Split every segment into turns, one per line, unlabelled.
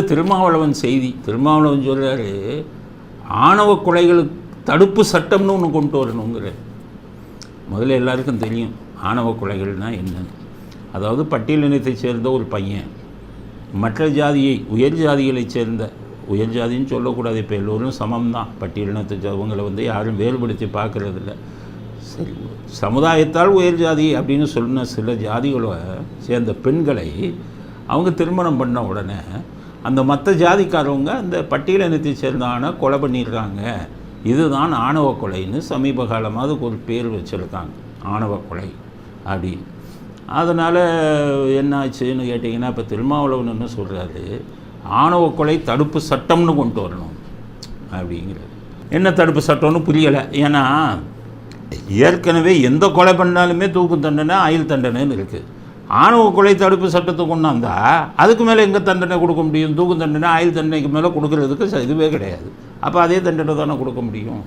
திருமாவளவன் செய்தி. திருமாவளவன் சொல்கிறாரு ஆணவ கொலைகளுக்கு தடுப்பு சட்டம்னு ஒன்று கொண்டு வரணுங்கிற முதல்ல எல்லாருக்கும் தெரியும் ஆணவ கொலைகள்னால் என்னன்னு. அதாவது பட்டியலினத்தைச் சேர்ந்த ஒரு பையன் மற்ற ஜாதியை உயர் ஜாதிகளைச் சேர்ந்த உயர் ஜாதின்னு சொல்லக்கூடாது இப்போ எல்லோரும் சமம் தான் பட்டியலினத்தை அவங்கள வந்து யாரும் வேறுபடுத்தி பார்க்குறதில்ல. சரி சமுதாயத்தால் உயர் ஜாதி அப்படின்னு சொன்ன சில ஜாதிகளை சேர்ந்த பெண்களை அவங்க திருமணம் பண்ண உடனே அந்த மற்ற ஜாதிக்காரவங்க அந்த பட்டியலினத்தை சேர்ந்த ஆணை கொலை பண்ணியிருக்காங்க. இதுதான் ஆணவ கொலைன்னு சமீப காலமாக அதுக்கு ஒரு பேர் வச்சுருக்காங்க. ஆணவ கொலை. அப்படி. அதனால் என்ன ஆச்சுன்னு கேட்டிங்கன்னா இப்போ திருமாவளவன் என்ன சொல்கிறாரு ஆணவ கொலை தடுப்பு சட்டம்னு கொண்டு வரணும் அப்படிங்கிறது என்ன தடுப்பு சட்டம்னு புரியலை. ஏன்னா ஏற்கனவே எந்த கொலை பண்ணாலுமே தூக்கு தண்டனை ஆயுள் தண்டனைன்னு இருக்குது ஆணவ கொலை தடுப்பு சட்டத்தை கொண்டாந்தா அதுக்கு மேலே எங்கே தண்டனை கொடுக்க முடியும்? தூக்கு தண்டனை ஆயுள் தண்டனைக்கு மேலே கொடுக்கறதுக்கு இதுவே கிடையாது. அப்போ அதே தண்டனை தானே கொடுக்க முடியும்?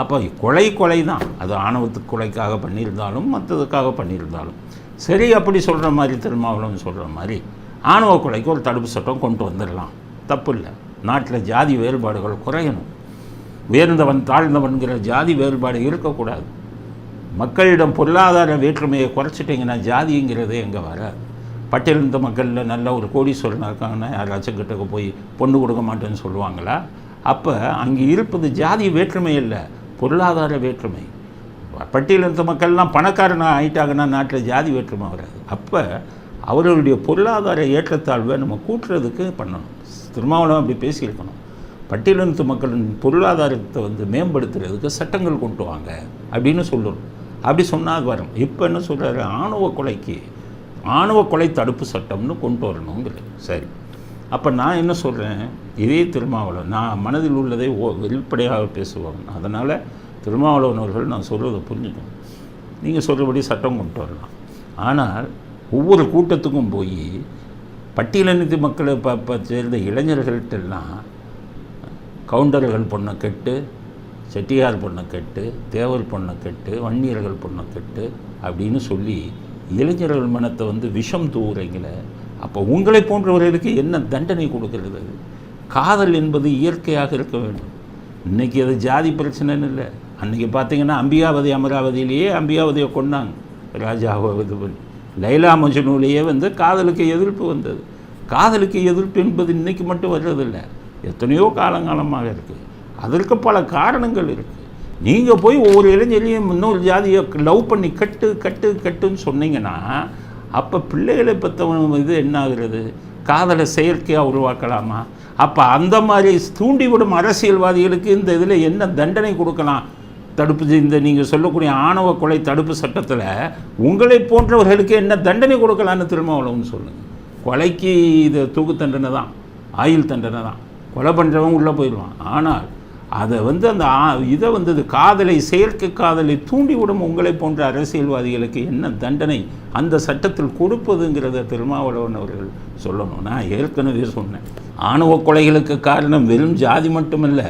அப்போ கொலை கொலை தான் அது ஆணவத்துக்கு கொலைக்காக பண்ணியிருந்தாலும் மற்றதுக்காக பண்ணியிருந்தாலும். சரி அப்படி சொல்கிற மாதிரி திருமாவளவன் சொல்கிற மாதிரி ஆணவ கொலைக்கு ஒரு தடுப்பு சட்டம் கொண்டு வந்துடலாம். தப்பு இல்லை நாட்டில் ஜாதி வேறுபாடுகள் குறையணும். உயர்ந்தவன் தாழ்ந்தவன்கிற ஜாதி வேறுபாடு இருக்கக்கூடாது. மக்களிடம் பொருளாதார வேற்றுமையை குறைச்சிட்டிங்கன்னா ஜாதிங்கிறதே எங்கே வர பட்டியலிருந்த மக்களில் நல்ல ஒரு கோடீஸ்வரனாக இருக்காங்கன்னா யாராச்சும் கிட்டக்க போய் பொண்ணு கொடுக்க மாட்டேன்னு சொல்லுவாங்களா? அப்போ அங்கே இருப்பது ஜாதி வேற்றுமை இல்லை பொருளாதார வேற்றுமை. பட்டியலிருந்த மக்கள்லாம் பணக்காரனாக ஆயிட்டாங்கன்னா நாட்டில் ஜாதி வேற்றுமை வராது. அப்போ அவர்களுடைய பொருளாதார ஏற்றத்தாழ்வை நம்ம கூட்டுறதுக்கு பண்ணணும். திருமாவளவன் அப்படி பேசியிருக்கணும். பட்டியலினத்து மக்களின் பொருளாதாரத்தை வந்து மேம்படுத்துறதுக்கு சட்டங்கள் கொண்டு வாங்க அப்படின்னு சொல்லணும். அப்படி சொன்னால் வரும் இப்போ என்ன சொல்கிறாரு ஆணவ கொலைக்கு ஆணவ கொலை தடுப்பு சட்டம்னு கொண்டு வரணுங்கிறது. சரி. அப்போ நான் என்ன சொல்கிறேன் இதே திருமாவளவன் நான் மனதில் உள்ளதை ஓ வெளிப்படையாக பேசுவாங்க அதனால் திருமாவளவன் அவர்கள் நான் சொல்கிறத புரிஞ்சுக்கணும். நீங்கள் சொல்கிறபடி சட்டம் கொண்டு வரலாம். ஆனால் ஒவ்வொரு கூட்டத்துக்கும் போய் பட்டியலினத்து மக்களை ப ப சேர்ந்த இளைஞர்கள்ட்டெல்லாம் கவுண்டர்கள் பொண்ணை கெட்டு செட்டியார் பொண்ணை கெட்டு தேவர் பொண்ணை கெட்டு வன்னியர்கள் பொண்ணை கெட்டு அப்படின்னு சொல்லி இளைஞர்கள் மனத்தை வந்து விஷம் தூவுறீங்களே அப்போ உங்களை போன்றவர்களுக்கு என்ன தண்டனை கொடுக்கிறது? அது? காதல் என்பது இயற்கையாக இருக்க வேண்டும். இன்றைக்கி அது ஜாதி பிரச்சனைன்னு இல்லை. அன்றைக்கி பார்த்தீங்கன்னா அம்பிகாவதி அமராவதியிலேயே அம்பிகாவதியை கொண்டாங்க ராஜாவை இது பண்ணி லைலா மஜ்னுலேயே வந்து காதலுக்கு எதிர்ப்பு வந்தது. காதலுக்கு எதிர்ப்பு என்பது இன்றைக்கி மட்டும் வர்றதில்லை. எத்தனையோ காலங்காலமாக இருக்குது அதற்கு பல காரணங்கள் இருக்குது நீங்கள் போய் ஒவ்வொரு இளைஞரையும் இன்னொரு ஜாதியை லவ் பண்ணி கட்டு கட்டு கட்டுன்னு சொன்னீங்கன்னா அப்போ பிள்ளைகளை பற்றவன் இது என்ன ஆகுறது? காதலை செயற்கையாக உருவாக்கலாமா? அப்போ அந்த மாதிரி தூண்டிவிடும் அரசியல்வாதிகளுக்கு இந்த இதில் என்ன தண்டனை கொடுக்கலாம்? தடுப்பு இந்த நீங்கள் சொல்லக்கூடிய ஆணவ கொலை தடுப்பு சட்டத்தில் உங்களை போன்றவர்களுக்கு என்ன தண்டனை கொடுக்கலான்னு திருமாவளவன் சொல்லுங்கள் கொலைக்கு இது தூக்கு தண்டனை தான் ஆயுள் தண்டனை தான். கொலை பண்ணுறவன் உள்ளே போயிடுவான். ஆனால் அதை வந்து அந்த இதை வந்தது காதலை செயற்கை காதலை தூண்டிவிடும் உங்களை போன்ற அரசியல்வாதிகளுக்கு என்ன தண்டனை? அந்த சட்டத்தில் கொடுப்பதுங்கிறத திருமாவளவன் அவர்கள் சொல்லணும். நான் ஏற்கனவே சொன்னேன். ஆணவ கொலைகளுக்கு காரணம் வெறும் ஜாதி மட்டுமல்ல.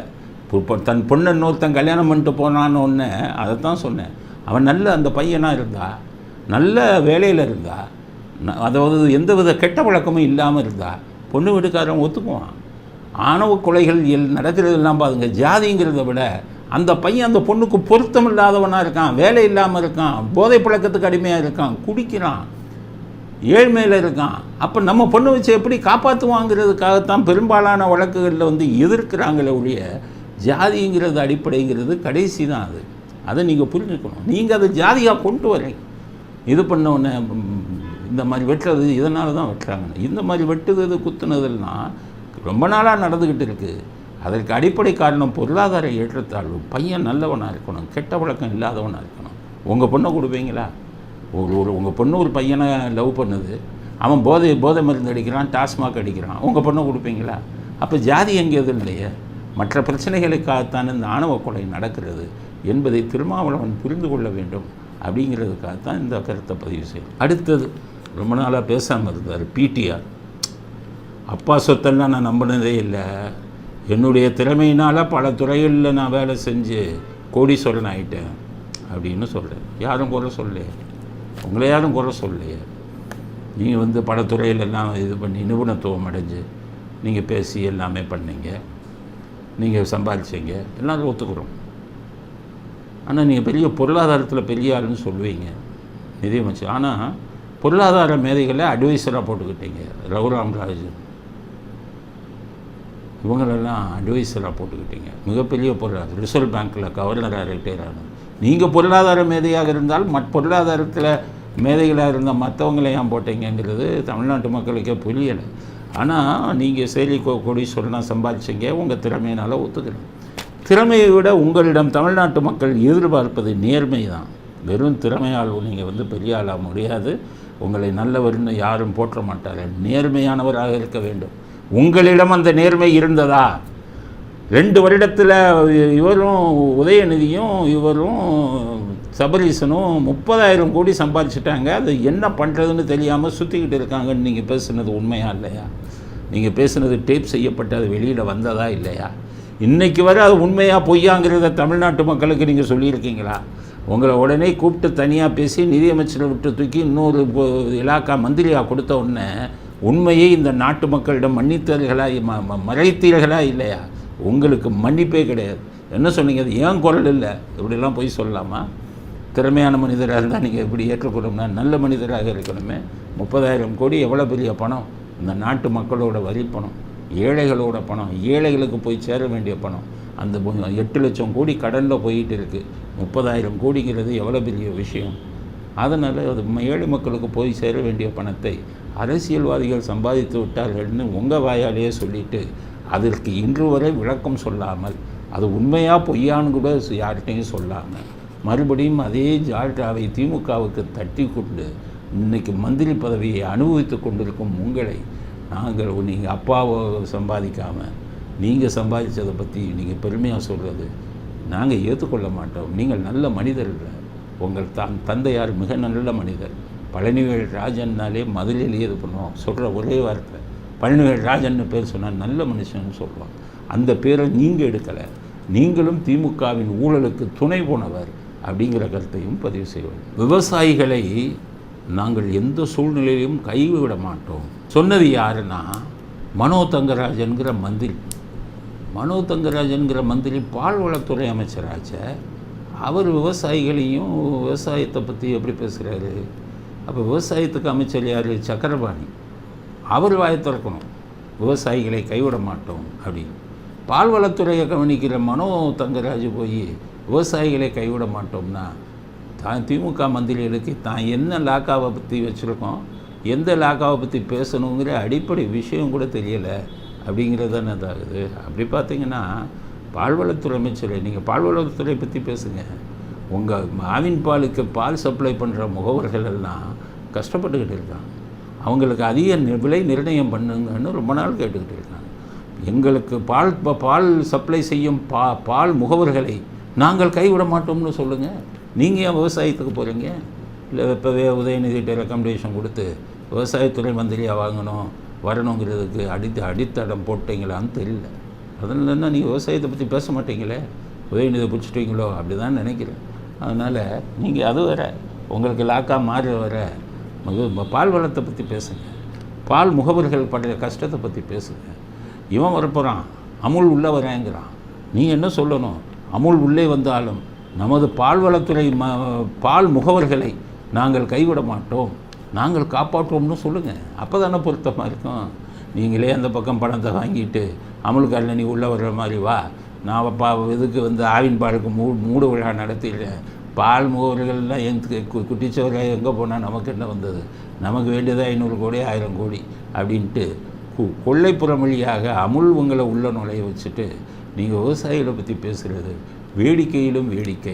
இப்போ தன் பொண்ணை இன்னொருத்தன் கல்யாணம் பண்ணிட்டு போனான்னு ஒன்று அதை தான் சொன்னேன். அவன் நல்ல அந்த பையனாக இருந்தா? நல்ல வேலையில் இருந்தா? அதாவது அதாவது எந்தவித கெட்ட பழக்கமும் இல்லாமல் இருந்தா? பொண்ணு வீட்டுக்காரன் ஒத்துக்குவான். ஆணவ கொலைகள் எல் நடக்கிறதெல்லாம் பாருங்க. ஜாதிங்கிறத விட அந்த பையன் அந்த பொண்ணுக்கு பொருத்தம் இல்லாதவனாக இருக்கான் வேலை இல்லாமல் இருக்கான் போதை பழக்கத்துக்கு அடிமையாக இருக்கான் குடிக்கிறான் ஏழ்மையில் இருக்கான். அப்போ நம்ம பொண்ணு வச்சு எப்படி காப்பாற்றுவாங்கிறதுக்காகத்தான் பெரும்பாலான வழக்குகளில் வந்து எதிர்க்கிறாங்களே ஒழிய ஜாதிங்கிறது அடிப்படைங்கிறது கடைசி தான் அது. அதை நீங்கள் புரிஞ்சுக்கணும். நீங்கள் அதை ஜாதியாக கொண்டு வரீங்க இது பண்ண இந்த மாதிரி வெட்டுறது இதனால தான் வெட்டுறாங்க. இந்த மாதிரி வெட்டுறது குத்துனதெல்லாம் ரொம்ப நாளாக நடந்துக்கிட்டு இருக்குது அதற்கு அடிப்படை காரணம் பொருளாதார ஏற்றத்தாழ்வு. பையன் நல்லவனாக இருக்கணும் கெட்ட பழக்கம் இல்லாதவனாக இருக்கணும். உங்கள் பொண்ணை கொடுப்பீங்களா? ஒரு ஒரு உங்கள் பொண்ணு ஒரு பையனை லவ் பண்ணுது. அவன் போதை போதை மருந்து அடிக்கிறான் டாஸ்மாக் அடிக்கிறான். உங்கள் பொண்ணை கொடுப்பீங்களா? அப்போ ஜாதி எங்கே எதுவும் இல்லையே. மற்ற பிரச்சனைகளுக்காகத்தான் இந்த ஆணவ கொலை நடக்கிறது என்பதை திருமாவளவன் புரிந்து கொள்ள வேண்டும் அப்படிங்கிறதுக்காகத்தான் இந்த கருத்தை பதிவு செய்யும் அடுத்தது ரொம்ப நாளாக பேசாமல் இருந்தார் பிடிஆர் அப்பா சொத்தெல்லாம் நான் நம்பினதே இல்லை. என்னுடைய திறமையினால் பல துறைகளில் நான் வேலை செஞ்சு கோடீஸ்வரன் ஆகிட்டேன் அப்படின்னு சொல்கிறேன் யாரும் குறை சொல்லலையே. உங்களை யாரும் குறை சொல்லலையே. நீங்கள் வந்து பல துறையில் எல்லாம் இது பண்ணி நிபுணத்துவம் அடைஞ்சு நீங்கள் பேசி எல்லாமே பண்ணீங்க. நீங்கள் சம்பாதிச்சீங்க. எல்லாரும் ஒத்துக்கிறோம். ஆனால் நீங்கள் பெரிய பொருளாதாரத்தில் பெரிய ஆளுன்னு சொல்லுவீங்க. நிதியமைச்சர் ஆனால் பொருளாதார மேதைகளை அட்வைசராக போட்டுக்கிட்டீங்க. ரகுராம் ராஜன். இவங்களெல்லாம் அட்வைஸராக போட்டுக்கிட்டீங்க. மிகப்பெரிய பொருளாதார ரிசர்வ் பேங்க்கில் கவர்னராக ரிட்டையர் ஆகணும் நீங்கள் பொருளாதார மேதையாக இருந்தால் மற் பொருளாதாரத்தில் மேதைகளாக இருந்த மற்றவங்களை ஏன் போட்டீங்கங்கிறது தமிழ்நாட்டு மக்களுக்கே புரியலை. ஆனால் நீங்கள் செயலி கொ கோடீஸ்வரனாக சம்பாதிச்சிங்க உங்கள் திறமையினால் ஒத்துக்கிறேன் திறமையை விட உங்களிடம் தமிழ்நாட்டு மக்கள் எதிர்பார்ப்பது நேர்மை தான் வெறும் திறமையால் நீங்கள் வந்து பெரிய ஆளாக முடியாது. உங்களை நல்லவர்னு யாரும் போற்ற மாட்டார்கள். நேர்மையானவராக இருக்க வேண்டும். உங்களிடம் அந்த நேர்மை இருந்ததா? ரெண்டு வருடத்தில் இவரும் உதயநிதியும் இவரும் சபரீசனும் முப்பதாயிரம் கோடி சம்பாதிச்சிட்டாங்க. அது என்ன பண்ணுறதுன்னு தெரியாமல் சுற்றிக்கிட்டு இருக்காங்கன்னு நீங்கள் பேசுனது உண்மையா இல்லையா? நீங்கள் பேசுனது டேப் செய்யப்பட்டு அது வெளியில் வந்ததா இல்லையா? இன்றைக்கு வரை அது உண்மையாக பொய்யாங்கிறத தமிழ்நாட்டு மக்களுக்கு நீங்கள் சொல்லியிருக்கீங்களா? உங்களை உடனே கூப்பிட்டு தனியாக பேசி நிதியமைச்சரை விட்டு தூக்கி இன்னொரு இலாக்கா மந்திரியாக கொடுத்த உடனே உண்மையை இந்த நாட்டு மக்களிடம் மன்னித்தீர்களா? ம ம- மறைத்தீர்களா? இல்லையா? உங்களுக்கு மன்னிப்பே கிடையாது. என்ன சொன்னீங்க? அது ஏன் குரல் இல்லை? இப்படிலாம் போய் சொல்லலாமா? திறமையான மனிதராக இருந்தால் நீங்கள் எப்படி ஏற்றுக்கணும்னா நல்ல மனிதராக இருக்கணுமே. முப்பதாயிரம் கோடி எவ்வளோ பெரிய பணம்? இந்த நாட்டு மக்களோட வரி பணம் ஏழைகளோட பணம் ஏழைகளுக்கு போய் சேர வேண்டிய பணம். அந்த எட்டு லட்சம் கோடி கடனில் போயிட்டு இருக்குது முப்பதாயிரம் கோடிங்கிறது எவ்வளோ பெரிய விஷயம்? அதனால் அது ம- ஏழை மக்களுக்கு போய் சேர வேண்டிய பணத்தை அரசியல்வாதிகள் சம்பாதித்து விட்டார்கள்னு உங்கள் வாயாலேயே சொல்லிட்டு அதற்கு இன்று வரை விளக்கம் சொல்லாமல் அது உண்மையாக பொய்யான்னு கூட யார்கிட்டையும் சொல்லாமல் மறுபடியும் அதே ஜால்டாவை திமுகவுக்கு தட்டி கொண்டு இன்றைக்கி மந்திரி பதவியை அனுபவித்து கொண்டிருக்கும் உங்களை நாங்கள் நீங்கள் அப்பாவை சம்பாதிக்காமல் நீங்கள் சம்பாதிச்சதை பற்றி நீங்கள் பெருமையாக சொல்கிறது நாங்கள் ஏற்றுக்கொள்ள மாட்டோம். நீங்கள் நல்ல மனிதர்கள். உங்கள் தான் தந்தையார் மிக நல்ல மனிதர். பழனிவேல் ராஜன்னாலே மதுரையில் இது பண்ணுவோம் சொல்கிற ஒரே வார்த்தை. பழனிவேல் ராஜன்னு பேர் சொன்னால் நல்ல மனுஷன்னு சொல்லுவான் அந்த பேரை நீங்கள் எடுக்கலை. நீங்களும் திமுகவின் ஊழலுக்கு துணை போனவர் அப்படிங்கிற கருத்தையும் பதிவு செய்வோம் விவசாயிகளை நாங்கள் எந்த சூழ்நிலையிலும் கைவிட மாட்டோம். சொன்னது யாருன்னா மனோ தங்கராஜன்கிற மந்திரி. மனோ தங்கராஜன்கிற மந்திரி பால்வளத்துறை அமைச்சராச்ச. அவர் விவசாயிகளையும் விவசாயத்தை பற்றி எப்படி பேசுகிறாரு அப்போ விவசாயத்துக்கு அமைச்சர் யார்? சக்கரபாணி. அவர் வாயை திறக்கணும். விவசாயிகளை கைவிட மாட்டோம் அப்படின்னு. பால்வளத்துறையை கவனிக்கிற மனோ தங்கராஜ் போய் விவசாயிகளை கைவிட மாட்டோம்னா தான் திமுக மந்திரிகளுக்கு தான் என்ன லாக்காவை பற்றி வச்சுருக்கோம்? எந்த லாக்காவை பற்றி பேசணுங்கிற அடிப்படை விஷயம் கூட தெரியலை. அப்படிங்கிறது தானே இதாகுது. அப்படி பார்த்தீங்கன்னா பால்வளத்துறை அமைச்சர் நீங்கள் பால்வளத்துறை பற்றி பேசுங்க. உங்கள் மாவின் பாலுக்கு பால் சப்ளை பண்ணுற முகவர்கள் எல்லாம் கஷ்டப்பட்டுக்கிட்டு இருக்காங்க. அவங்களுக்கு அதிக நி- விலை நிர்ணயம் பண்ணுங்கன்னு ரொம்ப நாள் கேட்டுக்கிட்டு இருக்காங்க. எங்களுக்கு பால் பால் சப்ளை செய்யும் பா பால் முகவர்களை நாங்கள் கைவிட மாட்டோம்னு சொல்லுங்கள் நீங்கள் ஏன் விவசாயத்துக்கு போகிறீங்க இல்லை இப்போவே உதயநிதி ரெக்கமெண்டேஷன் கொடுத்து விவசாயத்துறை மந்திரியாக வாங்கணும் வரணுங்கிறதுக்கு அடித்து அடித்தடம் போட்டீங்களான்னு தெரியல. அதனால என்ன நீங்கள் விவசாயத்தை பற்றி பேச மாட்டீங்களே? உதயநிதி பிடிச்சிட்டீங்களோ? அப்படி தான் நினைக்கிறேன். அதனால் நீங்கள் அது வர உங்களுக்கு லாக்காக மாறி வர பால் வளத்தை பற்றி பேசுங்க. பால் முகவர்கள் படுற கஷ்டத்தை பற்றி பேசுங்க. இவன் வரப்போகிறான் அமுல் உள்ளே வரேங்கிறான். நீ என்ன சொல்லணும்? அமுல் உள்ளே வந்தாலும் நமது பால்வளத்துறை ம பால் முகவர்களை நாங்கள் கைவிட மாட்டோம். நாங்கள் காப்பாற்றுவோம்னு சொல்லுங்கள் அப்போ தானே பொருத்தமாக இருக்கும்? நீங்களே அந்த பக்கம் பணத்தை வாங்கிட்டு அமுல்காரில் நீ உள்ளே வர்ற மாதிரி வா. நான் பா இதுக்கு வந்து ஆவின் பாலுக்கு மூ மூடு விழா நடத்திடுறேன் பால் முகவர்கள்லாம் எங்க கு- எங்கே போனால் நமக்கு என்ன வந்தது? நமக்கு வேண்டியதாக ஐநூறு கோடி ஆயிரம் கோடி அப்படின்ட்டு கு- மொழியாக அமுல் உங்களை உள்ள நுழைய வச்சுட்டு நீங்கள் விவசாயிகளை பற்றி பேசுகிறது வேடிக்கையிலும் வேடிக்கை.